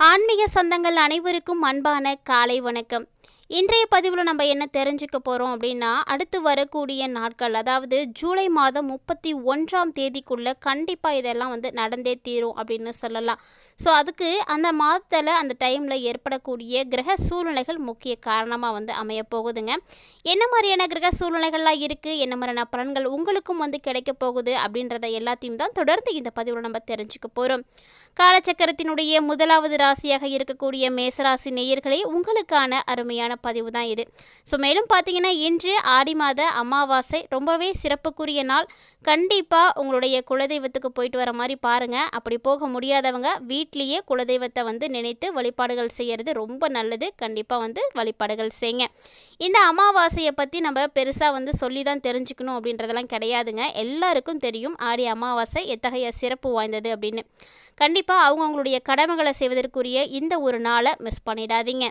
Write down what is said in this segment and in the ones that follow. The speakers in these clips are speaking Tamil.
ஆன்மீக சொந்தங்கள் அனைவருக்கும் அன்பான காலை வணக்கம். இன்றைய பதிவில் நம்ம என்ன தெரிஞ்சுக்க போகிறோம் அப்படின்னா அடுத்து வரக்கூடிய நாட்கள் அதாவது ஜூலை மாதம் முப்பத்தி ஒன்றாம் தேதிக்குள்ளே கண்டிப்பாக இதெல்லாம் வந்து நடந்தே தீரும் அப்படின்னு சொல்லலாம். ஸோ அதுக்கு அந்த மாதத்தில் அந்த டைமில் ஏற்படக்கூடிய கிரக சூழ்நிலைகள் முக்கிய காரணமாக வந்து அமைய போகுதுங்க. என்ன மாதிரியான கிரக சூழ்நிலைகள்லாம் இருக்குது என்ன மாதிரியான பலன்கள் உங்களுக்கும் வந்து கிடைக்க போகுது? அப்படின்றத எல்லாத்தையும் தான் தொடர்ந்து இந்த பதிவில் நம்ம தெரிஞ்சுக்க போகிறோம் காலச்சக்கரத்தினுடைய முதலாவது ராசியாக இருக்கக்கூடிய மேசராசி நேயர்களே உங்களுக்கான அருமையான பதிவு தான் இது. ஸோ மேலும் பார்த்தீங்கன்னா இன்று ஆடி மாத அமாவாசை ரொம்பவே சிறப்புக்குரிய நாள். கண்டிப்பாக உங்களுடைய குலதெய்வத்துக்கு போயிட்டு வர மாதிரி பாருங்கள் அப்படி போக முடியாதவங்க வீட்லேயே குலதெய்வத்தை வந்து நினைத்து வழிபாடுகள் செய்கிறது ரொம்ப நல்லது. கண்டிப்பாக வந்து வழிபாடுகள் செய்யுங்க இந்த அமாவாசையை பற்றி நம்ம பெருசாக வந்து சொல்லி தான் தெரிஞ்சுக்கணும் அப்படின்றதெல்லாம் கிடையாதுங்க. எல்லாருக்கும் தெரியும் ஆடி அமாவாசை எத்தகைய சிறப்பு வாய்ந்தது அப்படின்னு. கண்டிப்பாக அவங்கவுங்களுடைய கடமைகளை செய்வதற்குரிய இந்த ஒரு நாளை மிஸ் பண்ணிடாதீங்க.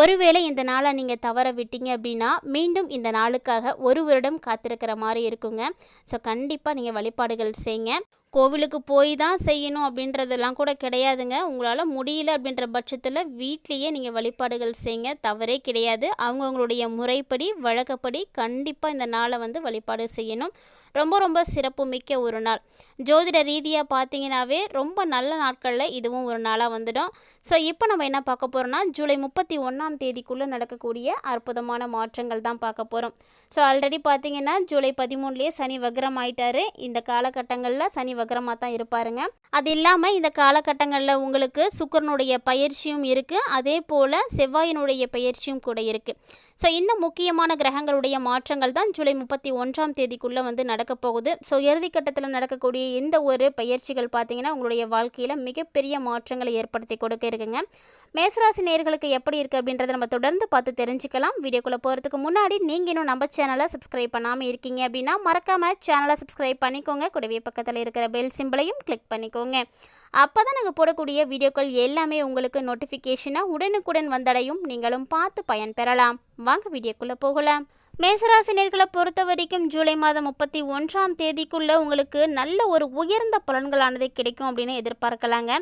ஒருவேளை இந்த நாளை நீங்கள் தவற விட்டீங்க அப்படின்னா மீண்டும் இந்த நாளுக்காக ஒரு வருடம் காத்திருக்கிற மாதிரி இருக்குங்க. ஸோ கண்டிப்பாக நீங்கள் வழிபாடுகள் செய்யுங்க கோவிலுக்கு போய் தான் செய்யணும் அப்படின்றதெல்லாம் கூட கிடையாதுங்க. உங்களால் முடியல அப்படின்ற பட்சத்தில் வீட்லேயே நீங்கள் வழிபாடுகள் செய்யுங்க தவறே கிடையாது. அவங்கவுங்களுடைய முறைப்படி வழக்கப்படி கண்டிப்பாக இந்த நாளை வந்து வழிபாடு செய்யணும். ரொம்ப ரொம்ப சிறப்பு மிக்க ஒரு நாள். ஜோதிட ரீதியாக பார்த்தீங்கன்னாவே ரொம்ப நல்ல நாட்களில் இதுவும் ஒரு நாளாக வந்துடும். ஸோ இப்போ நம்ம என்ன பார்க்க போகிறோம்னா ஜூலை முப்பத்தி ஒன்றாம் தேதிக்குள்ளே நடக்கக்கூடிய அற்புதமான மாற்றங்கள் தான் பார்க்க போகிறோம் ஸோ ஆல்ரெடி பார்த்தீங்கன்னா ஜூலை பதிமூணுலேயே சனி வக்ரம் ஆயிட்டாரு. இந்த காலகட்டங்களில் சனி வக்ரமாக தான் இருப்பாருங்க. அது இல்லாமல் இந்த காலகட்டங்களில் உங்களுக்கு சுக்கரனுடைய பயிற்சியும் இருக்குது அதே போல் செவ்வாயினுடைய பயிற்சியும் கூட இருக்குது ஸோ இந்த முக்கியமான கிரகங்களுடைய மாற்றங்கள் தான் ஜூலை முப்பத்தி ஒன்றாம் தேதிக்குள்ளே வந்து நடக்க போகுது. ஸோ இறுதிக்கட்டத்தில் நடக்கக்கூடிய இந்த ஒரு பயிற்சிகள் பார்த்தீங்கன்னா உங்களுடைய வாழ்க்கையில் மிகப்பெரிய மாற்றங்களை ஏற்படுத்தி கொடுக்க இருக்குங்க. மேசராசி நேர்களுக்கு எப்படி இருக்குது அப்படின்றத நம்ம தொடர்ந்து பார்த்து தெரிஞ்சுக்கலாம். வீடியோக்குள்ளே போகிறதுக்கு முன்னாடி நீங்கள் இன்னும் நம்ம சேனலை சப்ஸ்கிரைப் பண்ணாமல் இருக்கீங்க அப்படின்னா மறக்காமல் சேனலை சப்ஸ்கிரைப் பண்ணிக்கோங்க. கூடவே பக்கத்தில் இருக்கிற பெல் சிம்பிளையும் கிளிக் பண்ணிக்கோங்க. அப்போ தான் நாங்கள் போடக்கூடிய வீடியோக்கள் எல்லாமே உங்களுக்கு நோட்டிஃபிகேஷனாக உடனுக்குடன் வந்தடையும். நீங்களும் பார்த்து பயன்பெறலாம் வாங்க வீடியோக்குள்ளே போகலாம். மேசராசினியர்களை பொறுத்த வரைக்கும் ஜூலை மாதம் முப்பத்தி ஒன்றாம் தேதிக்குள்ளே உங்களுக்கு நல்ல ஒரு உயர்ந்த பலன்களானது கிடைக்கும் அப்படின்னு எதிர்பார்க்கலாங்க.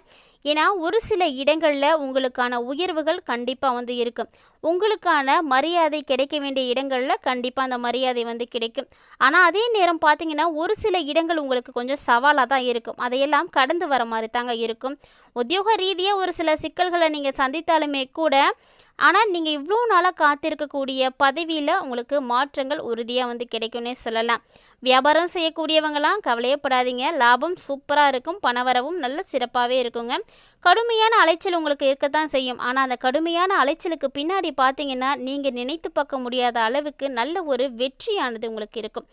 ஏன்னா ஒரு சில இடங்களில் உங்களுக்கான உயர்வுகள் கண்டிப்பாக வந்து இருக்கும். உங்களுக்கான மரியாதை கிடைக்க வேண்டிய இடங்களில் கண்டிப்பாக அந்த மரியாதை வந்து கிடைக்கும். ஆனால் அதே நேரம் பார்த்தீங்கன்னா ஒரு சில இடங்கள் உங்களுக்கு கொஞ்சம் சவாலாக தான் இருக்கும். அதையெல்லாம் கடந்து வர மாதிரி தாங்க இருக்கும். உத்தியோக ரீதியாக ஒரு சில சிக்கல்களை நீங்கள் சந்தித்தாலுமே கூட ஆனால் நீங்கள் இவ்வளோ நாளாக காத்திருக்கக்கூடிய பதவியில் உங்களுக்கு மாற்றங்கள் உறுதியாக வந்து கிடைக்கும்னே சொல்லலாம். வியாபாரம் செய்யக்கூடியவங்களாம் கவலையப்படாதீங்க. லாபம் சூப்பராக இருக்கும். பணவரவும் நல்ல சிறப்பாகவே இருக்குங்க. கடுமையான அலைச்சல் உங்களுக்கு இருக்கத்தான் செய்யும். ஆனால் அந்த கடுமையான அலைச்சலுக்கு பின்னாடி பார்த்தீங்கன்னா நீங்கள் நினைத்து பார்க்க முடியாத அளவுக்கு நல்ல ஒரு வெற்றியானது உங்களுக்கு இருக்கும்.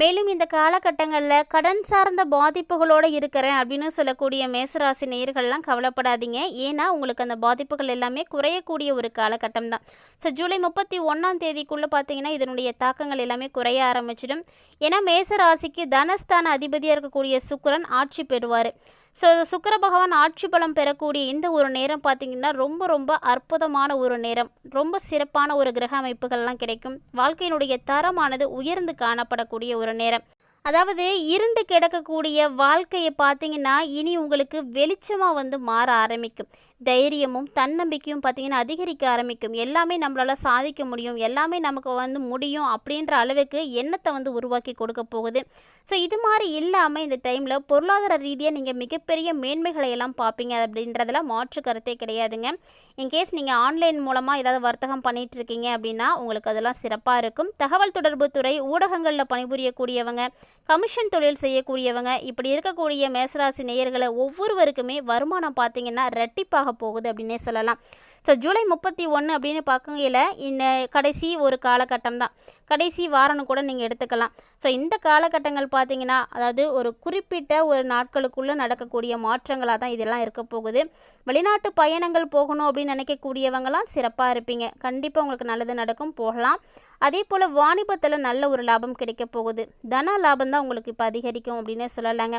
மேலும் இந்த காலகட்டங்களில் கடன் சார்ந்த பாதிப்புகளோடு இருக்கிறேன் அப்படின்னு சொல்லக்கூடிய மேசராசி நேர்கள்லாம் கவலைப்படாதீங்க. ஏன்னா உங்களுக்கு அந்த பாதிப்புகள் எல்லாமே குறையக்கூடிய ஒரு காலகட்டம் தான். ஸோ ஜூலை முப்பத்தி ஒன்றாம் தேதிக்குள்ளே பார்த்தீங்கன்னா இதனுடைய தாக்கங்கள் எல்லாமே குறைய ஆரம்பிச்சிடும். ஏன்னா மேசராசிக்கு தனஸ்தான அதிபதியாக இருக்கக்கூடிய சுக்கரன் ஆட்சி பெறுவார். ஸோ சுக்கர பகவான் ஆட்சி பலம் பெறக்கூடிய இந்த ஒரு நேரம் பார்த்திங்கன்னா ரொம்ப ரொம்ப அற்புதமான ஒரு நேரம். ரொம்ப சிறப்பான ஒரு கிரக அமைப்புகள்லாம் கிடைக்கும். வாழ்க்கையினுடைய தரமானது உயர்ந்து காணப்படக்கூடிய ஒரு நேரம். அதாவது இருண்டு கிடக்கக்கூடிய வாழ்க்கையை பார்த்தீங்கன்னா இனி உங்களுக்கு வெளிச்சமாக வந்து மாற ஆரம்பிக்கும். தைரியமும் தன்னம்பிக்கையும் பார்த்திங்கன்னா அதிகரிக்க ஆரம்பிக்கும். எல்லாமே நம்மளால் சாதிக்க முடியும். எல்லாமே நமக்கு வந்து முடியும் அப்படின்ற அளவுக்கு எண்ணத்தை வந்து உருவாக்கி கொடுக்க போகுது. ஸோ இது மாதிரி இல்லாமல் இந்த டைமில் பொருளாதார ரீதியாக நீங்கள் மிகப்பெரிய மேன்மைகளை எல்லாம் பார்ப்பீங்க அப்படின்றதுல மாற்று கருத்தே கிடையாதுங்க. இன்கேஸ் நீங்கள் ஆன்லைன் மூலமாக ஏதாவது வர்த்தகம் பண்ணிகிட்ருக்கீங்க அப்படின்னா உங்களுக்கு அதெல்லாம் சிறப்பாக இருக்கும். தகவல் தொடர்பு துறை ஊடகங்களில் பணிபுரியக்கூடியவங்க கமிஷன் தொழில் செய்யக்கூடியவங்க இப்படி இருக்கக்கூடிய மேசராசி நேயர்களை ஒவ்வொருவருக்குமே வருமானம் பார்த்தீங்கன்னா ரெட்டிப்பாக போகுது அப்படின்னே சொல்லலாம். ஸோ ஜூலை முப்பத்தி ஒன்று அப்படின்னு பார்க்கையில் இந்த கடைசி ஒரு காலகட்டம் தான். கடைசி வாரம்னு கூட நீங்கள் எடுத்துக்கலாம். ஸோ இந்த காலகட்டங்கள் பார்த்தீங்கன்னா அதாவது ஒரு குறிப்பிட்ட ஒரு நாட்களுக்குள்ளே நடக்கக்கூடிய மாற்றங்களாக தான் இதெல்லாம் இருக்க போகுது. வெளிநாட்டு பயணங்கள் போகணும் அப்படின்னு நினைக்கக்கூடியவங்களாம் சிறப்பாக இருப்பீங்க. கண்டிப்பாக உங்களுக்கு நல்லது நடக்கும் போகலாம். அதே போல் வாணிபத்தில் நல்ல ஒரு லாபம் கிடைக்க போகுது. தன லாபம் தான் உங்களுக்கு இப்போ அதிகரிக்கும் அப்படின்னே சொல்லலாங்க.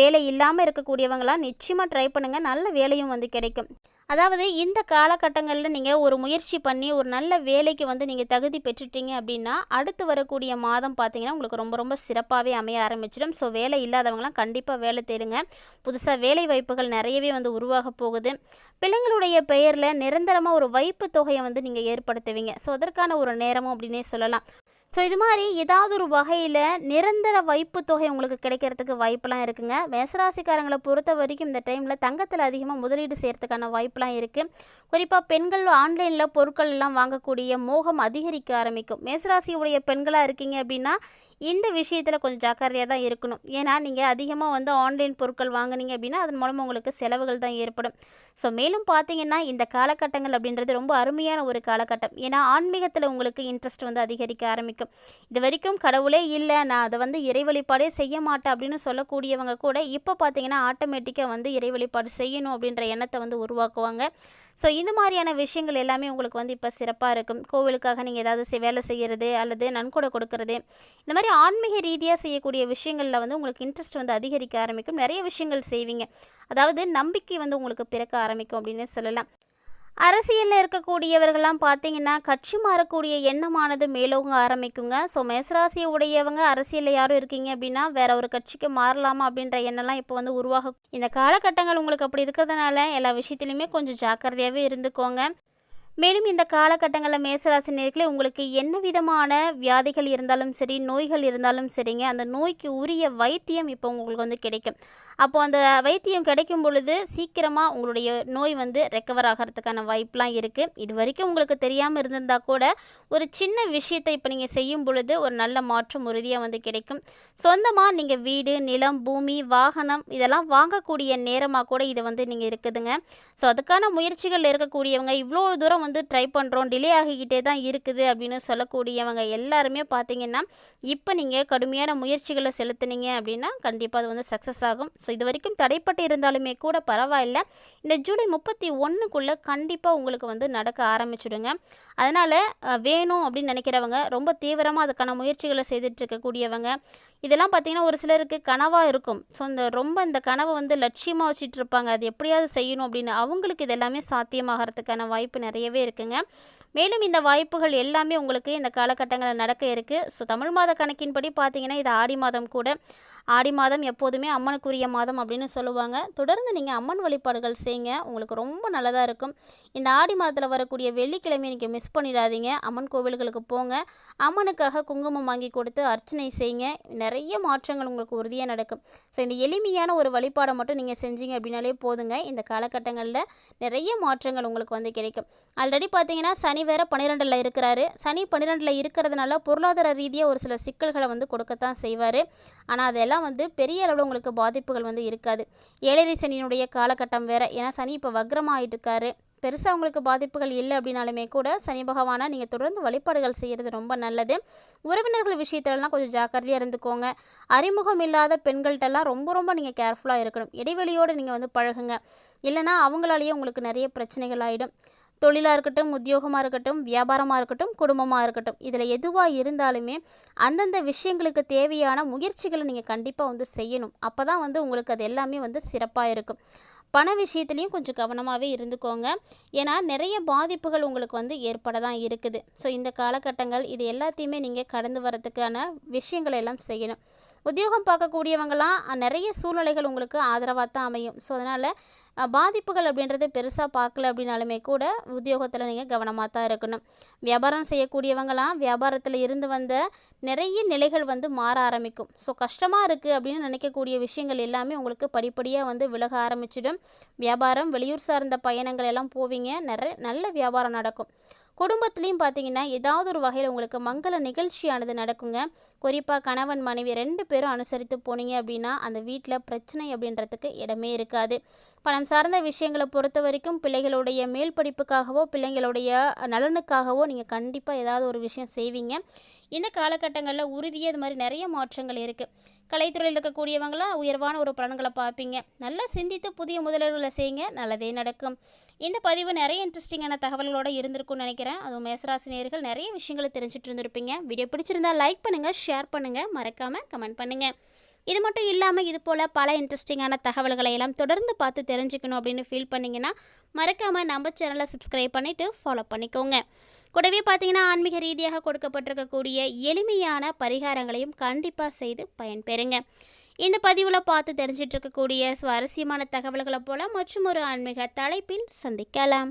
வேலை இல்லாமல் இருக்கக்கூடியவங்களாம் நிச்சயமாக ட்ரை பண்ணுங்கள் நல்ல வேலையும் வந்து கிடைக்கும். அதாவது இந்த காலகட்டங்களில் நீங்கள் ஒரு முயற்சி பண்ணி ஒரு நல்ல வேலைக்கு வந்து நீங்கள் தகுதி பெற்றுட்டீங்க அப்படின்னா அடுத்து வரக்கூடிய மாதம் பார்த்தீங்கன்னா உங்களுக்கு ரொம்ப ரொம்ப சிறப்பாகவே அமைய ஆரம்பிச்சிடும். ஸோ வேலை இல்லாதவங்களாம் கண்டிப்பாக வேலை தேடுங்க. புதுசாக வேலை வாய்ப்புகள் நிறையவே வந்து உருவாக போகுது. பிள்ளைங்களுடைய பெயரில் நிரந்தரமாக ஒரு வைப்பு தொகையை வந்து நீங்கள் ஏற்படுத்துவீங்க. ஸோ அதற்கான ஒரு நேரமும் அப்படின்னே சொல்லலாம். ஸோ இது மாதிரி ஏதாவது ஒரு வகையில் நிரந்தர வைப்பு தொகை உங்களுக்கு கிடைக்கிறதுக்கு வாய்ப்பெலாம் இருக்குங்க. மேசராசிக்காரங்களை பொறுத்த வரைக்கும் இந்த டைமில் தங்கத்தில் அதிகமாக முதலீடு செய்கிறதுக்கான வாய்ப்பெலாம் இருக்குது குறிப்பாக பெண்கள் ஆன்லைனில் பொருட்கள் எல்லாம் வாங்கக்கூடிய மோகம் அதிகரிக்க ஆரம்பிக்கும். மேசராசியுடைய பெண்களாக இருக்கீங்க அப்படின்னா இந்த விஷயத்தில் கொஞ்சம் ஜாக்கிரதையாக தான் இருக்கணும். ஏன்னா நீங்கள் அதிகமாக வந்து ஆன்லைன் பொருட்கள் வாங்குனீங்க அப்படின்னா அதன் மூலமாக உங்களுக்கு செலவுகள் தான் ஏற்படும். ஸோ மேலும் பார்த்தீங்கன்னா இந்த காலகட்டங்கள் அப்படின்றது ரொம்ப அருமையான ஒரு காலகட்டம். ஏன்னா ஆன்மீகத்தில் உங்களுக்கு இன்ட்ரெஸ்ட் வந்து அதிகரிக்க ஆரம்பிக்கும். இது வரைக்கும் கடவுளே இல்லை நான் அதை வந்து இறை வழிபாடே செய்ய மாட்டேன் அப்படின்னு சொல்லக்கூடியவங்க கூட இப்போ பார்த்தீங்கன்னா ஆட்டோமேட்டிக்காக வந்து இறை வழிபாடு செய்யணும் அப்படின்ற எண்ணத்தை வந்து உருவாக்குவாங்க. ஸோ இந்த மாதிரியான விஷயங்கள் எல்லாமே உங்களுக்கு வந்து இப்போ சிறப்பாக இருக்கும். கோவிலுக்காக நீங்கள் ஏதாவது வேலை செய்கிறது அல்லது நன்கொடை கொடுக்கறது. இந்த மாதிரி ஆன்மீக ரீதியாக செய்யக்கூடிய விஷயங்களில் வந்து உங்களுக்கு இன்ட்ரெஸ்ட் வந்து அதிகரிக்க ஆரம்பிக்கும். நிறைய விஷயங்கள் செய்வீங்க. அதாவது நம்பிக்கை வந்து உங்களுக்கு பிறக்க ஆரம்பிக்கும் அப்படின்னு சொல்லலாம். அரசியலில் இருக்கக்கூடியவர்கள்லாம் பார்த்தீங்கன்னா கட்சி மாறக்கூடிய எண்ணமானது மேலோங்க ஆரம்பிக்குங்க. ஸோ மேசராசியை உடையவங்க அரசியலில் யாரும் இருக்கீங்க அப்படின்னா வேற ஒரு கட்சிக்கு மாறலாமா அப்படின்ற எண்ணம்லாம் இப்போ வந்து உருவாக இந்த காலகட்டங்கள் உங்களுக்கு அப்படி இருக்கிறதுனால எல்லா விஷயத்துலையுமே கொஞ்சம் ஜாக்கிரதையாகவே இருந்துக்கோங்க. மேலும் இந்த காலகட்டங்களில் மேசராசி உங்களுக்கு என்ன விதமான வியாதிகள் இருந்தாலும் சரி நோய்கள் இருந்தாலும் சரிங்க. அந்த நோய்க்கு உரிய வைத்தியம் இப்போ உங்களுக்கு வந்து கிடைக்கும். அப்போது அந்த வைத்தியம் கிடைக்கும் பொழுது சீக்கிரமாக உங்களுடைய நோய் வந்து ரெக்கவர் ஆகிறதுக்கான வாய்ப்பெலாம் இருக்குது இது வரைக்கும் உங்களுக்கு தெரியாமல் இருந்திருந்தா கூட ஒரு சின்ன விஷயத்தை இப்போ நீங்கள் செய்யும் பொழுது ஒரு நல்ல மாற்றம் உறுதியாக வந்து கிடைக்கும். சொந்தமாக நீங்கள் வீடு நிலம் பூமி வாகனம் இதெல்லாம் வாங்கக்கூடிய நேரமாக கூட இது வந்து நீங்கள் இருக்குதுங்க. ஸோ அதுக்கான முயற்சிகள் இருக்கக்கூடியவங்க இவ்வளோ தூரம் வந்து ட்ரை பண்ணுறோம் டிலே ஆகிக்கிட்டே தான் இருக்குது அப்படின்னு சொல்லக்கூடியவங்க எல்லாருமே பார்த்தீங்கன்னா இப்போ நீங்கள் கடுமையான முயற்சிகளை செலுத்துனீங்க அப்படின்னா கண்டிப்பாக அது வந்து சக்ஸஸ் ஆகும். ஸோ இது வரைக்கும் தடைப்பட்டு இருந்தாலுமே கூட பரவாயில்ல. இந்த ஜூலை முப்பத்தி ஒன்றுக்குள்ளே கண்டிப்பாக உங்களுக்கு வந்து நடக்க ஆரம்பிச்சுடுங்க. அதனால் வேணும் அப்படின்னு நினைக்கிறவங்க ரொம்ப தீவிரமாக அதுக்கான முயற்சிகளை செய்துட்டு இருக்கக்கூடியவங்க இதெல்லாம் பார்த்தீங்கன்னா ஒரு சிலருக்கு கனவாக இருக்கும். ஸோ இந்த ரொம்ப இந்த கனவை வந்து லட்சியமாக வச்சுட்டு இருப்பாங்க அது எப்படியாவது செய்யணும் அப்படின்னு அவங்களுக்கு இது எல்லாமே சாத்தியமாகறதுக்கான வாய்ப்பு நிறையவே இருக்குங்க. மேலும் இந்த வாய்ப்புகள் எல்லாமே உங்களுக்கு இந்த காலகட்டங்களில் நடக்க இருக்குது ஸோ தமிழ் மாத கணக்கின்படி பார்த்தீங்கன்னா இது ஆடி மாதம் கூட ஆடி மாதம் எப்போதுமே அம்மனுக்குரிய மாதம் அப்படின்னு சொல்லுவாங்க. தொடர்ந்து நீங்கள் அம்மன் வழிபாடுகள் செய்யுங்க உங்களுக்கு ரொம்ப நல்லதாக இருக்கும். இந்த ஆடி மாதத்தில் வரக்கூடிய வெள்ளிக்கிழமை நீங்கள் மிஸ் பண்ணிடாதீங்க. அம்மன் கோவில்களுக்கு போங்க. அம்மனுக்காக குங்குமம் வாங்கி கொடுத்து அர்ச்சனை செய்யுங்க. நிறைய மாற்றங்கள் உங்களுக்கு உறுதியாக நடக்கும். ஸோ இந்த எளிமையான ஒரு வழிபாடை மட்டும் நீங்கள் செஞ்சீங்க அப்படின்னாலே போதுங்க. இந்த காலகட்டங்களில் நிறைய மாற்றங்கள் உங்களுக்கு வந்து கிடைக்கும். ஆல்ரெடி பார்த்தீங்கன்னா சனி வேற பன்னிரெண்டில் இருக்கிறாரு. சனி பன்னிரெண்டில் இருக்கிறதுனால பொருளாதார ரீதியாக ஒரு சில சிக்கல்களை வந்து கொடுக்கத்தான் செய்வார். ஆனால் அதெல்லாம் வந்து பெரிய அளவில் உங்களுக்கு பாதிப்புகள் வந்து இருக்காது. ஏழரை சனியினுடைய காலகட்டம் வேறு. ஏன்னா சனி இப்போ வக்ரமாகிட்டு இருக்காரு பெருசாக உங்களுக்கு பாதிப்புகள் இல்லை அப்படின்னாலுமே கூட சனி பகவானை நீங்கள் தொடர்ந்து வழிபாடுகள் செய்கிறது ரொம்ப நல்லது. உறவினர்கள் விஷயத்துலலாம் கொஞ்சம் ஜாக்கிரதையாக இருந்துக்கோங்க. அறிமுகம் இல்லாத பெண்கள்கிட்டலாம் ரொம்ப ரொம்ப நீங்கள் கேர்ஃபுல்லாக இருக்கணும். இடைவெளியோடு நீங்கள் வந்து பழகுங்க. இல்லைனா அவங்களாலேயே உங்களுக்கு நிறைய பிரச்சனைகள் ஆகிடும் தொழிலாக இருக்கட்டும் உத்தியோகமாக இருக்கட்டும் வியாபாரமாக இருக்கட்டும் குடும்பமாக இருக்கட்டும் இதில் எதுவாக இருந்தாலுமே அந்தந்த விஷயங்களுக்கு தேவையான முயற்சிகளை நீங்கள் கண்டிப்பாக வந்து செய்யணும். அப்போ தான் வந்து உங்களுக்கு அது எல்லாமே வந்து சிறப்பாக இருக்கும். பண விஷயத்துலையும் கொஞ்சம் கவனமாகவே இருந்துக்கோங்க. ஏன்னா நிறைய பாதிப்புகள் உங்களுக்கு வந்து ஏற்பட தான் இருக்குது. ஸோ இந்த காலகட்டங்கள் இது எல்லாத்தையுமே நீங்கள் கடந்து வரதுக்கான விஷயங்களை எல்லாம் செய்யணும். உத்தியோகம் பார்க்கக்கூடியவங்களாம் நிறைய சூழ்நிலைகள் உங்களுக்கு ஆதரவாக தான் அமையும். ஸோ அதனால் பாதிப்புகள் அப்படின்றது பெருசாக பார்க்கல அப்படின்னாலுமே கூட உத்தியோகத்தில் நீங்கள் கவனமாக தான் இருக்கணும். வியாபாரம் செய்யக்கூடியவங்களாம் வியாபாரத்தில் இருந்து வந்த நிறைய நிலைகள் வந்து மாற ஆரம்பிக்கும். ஸோ கஷ்டமாக இருக்குது அப்படின்னு நினைக்கக்கூடிய விஷயங்கள் எல்லாமே உங்களுக்கு படிப்படியாக வந்து விலக ஆரம்பிச்சிடும். வியாபாரம் வெளியூர் சார்ந்த பயணங்கள் எல்லாம் போவீங்க. நிறைய நல்ல வியாபாரம் நடக்கும். குடும்பத்துலேயும் பார்த்தீங்கன்னா ஏதாவது ஒரு வகையில் உங்களுக்கு மங்கள நிகழ்ச்சியானது நடக்குங்க. குறிப்பாக கணவன் மனைவி ரெண்டு பேரும் அனுசரித்து போனீங்க அப்படின்னா அந்த வீட்டில் பிரச்சனை அப்படின்றதுக்கு இடமே இருக்காது. பணம் சார்ந்த விஷயங்களை பொறுத்த வரைக்கும் பிள்ளைகளுடைய மேல் படிப்புக்காகவோ பிள்ளைங்களுடைய நலனுக்காகவோ நீங்கள் கண்டிப்பாக ஏதாவது ஒரு விஷயம் செய்வீங்க. இந்த காலகட்டங்களில் உறுதியாக இது மாதிரி நிறைய மாற்றங்கள் இருக்குது கலைத்துறையில் இருக்கக்கூடியவங்களாம் உயர்வான ஒரு பலன்களை பார்ப்பீங்க. நல்லா சிந்தித்து புதிய முதலீடுகளை செய்யுங்க. நல்லதே நடக்கும். இந்த பதிவு நிறைய இன்ட்ரெஸ்டிங்கான தகவல்களோட இருந்திருக்கும்னு நினைக்கிறேன். அதுவும் மேசராசினியர்கள் நிறைய விஷயங்களை தெரிஞ்சுட்டு இருந்திருப்பீங்க. வீடியோ பிடிச்சிருந்தா லைக் பண்ணுங்கள் ஷேர் பண்ணுங்கள் மறக்காமல் கமெண்ட் பண்ணுங்கள் இது மட்டும் இல்லாமல் இது போல் பல இன்ட்ரெஸ்டிங்கான தகவல்களை எல்லாம் தொடர்ந்து பார்த்து தெரிஞ்சுக்கணும் அப்படின்னு ஃபீல் பண்ணிங்கன்னா மறக்காமல் நம்ம சேனலை சப்ஸ்கிரைப் பண்ணிவிட்டு ஃபாலோ பண்ணிக்கோங்க. கூடவே பார்த்தீங்கன்னா ஆன்மீக ரீதியாக கொடுக்கப்பட்டிருக்கக்கூடிய எளிமையான பரிகாரங்களையும் கண்டிப்பாக செய்து பயன்பெறுங்க. இந்த பதிவில் பார்த்து தெரிஞ்சிட்ருக்கக்கூடிய சுவாரஸ்யமான தகவல்களை போல மற்றும் ஒரு ஆன்மீக தலைப்பில் சந்திக்கலாம்.